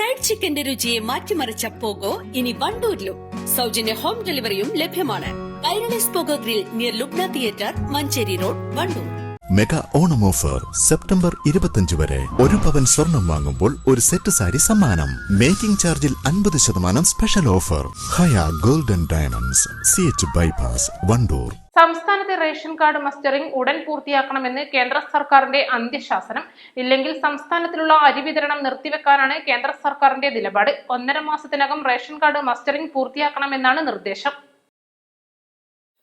Fried ചിക്കന്റെ രുചിയെ മാറ്റിമറിച്ച pogo ഇനി വണ്ടൂരിലും. സൗജന്യ ഹോം ഡെലിവറിയും ലഭ്യമാണ്. Kairali's pogo grill near Lubna theatre Manjeri road Wandoor. Mega Onam offer September ഇരുപത്തിയഞ്ച് വരെ. ഒരു പവൻ സ്വർണം വാങ്ങുമ്പോൾ ഒരു സെറ്റ് സാരി സമ്മാനം. മേക്കിംഗ് ചാർജിൽ അൻപത് ശതമാനം special offer. Haya golden diamonds C H bypass Wandoor. സംസ്ഥാനത്തെ റേഷൻ കാർഡ് മസ്റ്ററിംഗ് ഉടൻ പൂർത്തിയാക്കണമെന്ന് കേന്ദ്ര സർക്കാരിന്റെ അന്ത്യശാസനം. ഇല്ലെങ്കിൽ സംസ്ഥാനത്തിലുള്ള അരി വിതരണം നിർത്തിവെക്കാനാണ് കേന്ദ്ര സർക്കാരിന്റെ നിലപാട്. ഒന്നര മാസത്തിനകം റേഷൻ കാർഡ് മസ്റ്ററിംഗ് പൂർത്തിയാക്കണമെന്നാണ് നിർദ്ദേശം.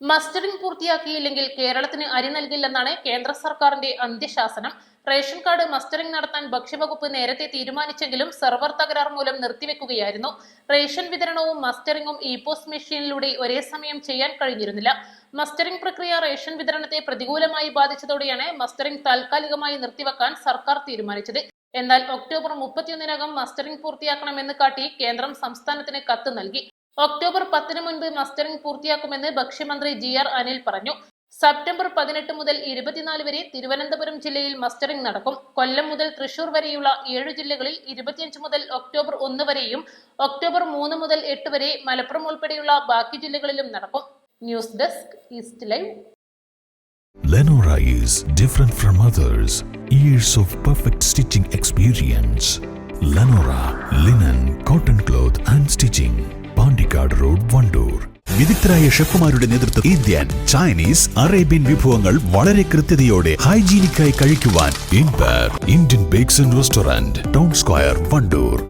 മസ്റ്ററിംഗ് പൂർത്തിയാക്കിയില്ലെങ്കിൽ കേരളത്തിന് അരി നൽകില്ലെന്നാണ് കേന്ദ്ര സർക്കാരിന്റെ അന്ത്യശാസനം. റേഷൻ കാർഡ് മസ്റ്ററിംഗ് നടത്താൻ ഭക്ഷ്യവകുപ്പ് നേരത്തെ തീരുമാനിച്ചെങ്കിലും സെർവർ തകരാർ മൂലം നിർത്തിവെക്കുകയായിരുന്നു. റേഷൻ വിതരണവും മസ്റ്ററിംഗും ഇ പോസ്റ്റ് മെഷീനിലൂടെ ഒരേ സമയം ചെയ്യാൻ കഴിഞ്ഞിരുന്നില്ല. മസ്റ്ററിംഗ് പ്രക്രിയ റേഷൻ വിതരണത്തെ പ്രതികൂലമായി ബാധിച്ചതോടെയാണ് മസ്റ്ററിംഗ് താൽക്കാലികമായി നിർത്തിവെക്കാൻ സർക്കാർ തീരുമാനിച്ചത്. എന്നാൽ ഒക്ടോബർ മുപ്പത്തിയൊന്നിനകം മസ്റ്ററിംഗ് പൂർത്തിയാക്കണമെന്ന് കാട്ടി കേന്ദ്രം സംസ്ഥാനത്തിന് കത്ത് നൽകി. ഒക്ടോബർ പത്തിന് മുൻപ് മസ്റ്ററിംഗ് പൂർത്തിയാക്കുമെന്ന് ഭക്ഷ്യമന്ത്രി ജി ആർ അനിൽ പറഞ്ഞു. സെപ്റ്റംബർ പതിനെട്ട് മുതൽ ഇരുപത്തിനാല് വരെ തിരുവനന്തപുരം ജില്ലയിൽ മസ്റ്ററിംഗ് നടക്കും. കൊല്ലം മുതൽ തൃശൂർ വരെയുള്ള ഏഴ് ജില്ലകളിൽ ഇരുപത്തിയഞ്ച് മുതൽ ഒക്ടോബർ ഒന്ന് വരെയും ഒക്ടോബർ മൂന്ന് മുതൽ എട്ട് വരെ മലപ്പുറം ഉൾപ്പെടെയുള്ള ബാക്കി ജില്ലകളിലും നടക്കും. News desk east live Lenora is different from others. Years of perfect stitching experience. Lenora linen, cotton cloth and stitching. Pandikad Road, Vandoor. വിദഗ്ധരായ ഷെഫുമാരുടെ നേതൃത്വം ഇന്ത്യൻ ചൈനീസ് അറേബ്യൻ വിഭവങ്ങൾ വളരെ കൃത്യതയോടെ ഹൈജീനിക്കായി കഴിക്കുവാൻ ഇൻപർ Indian bakes and restaurant town square Wandoor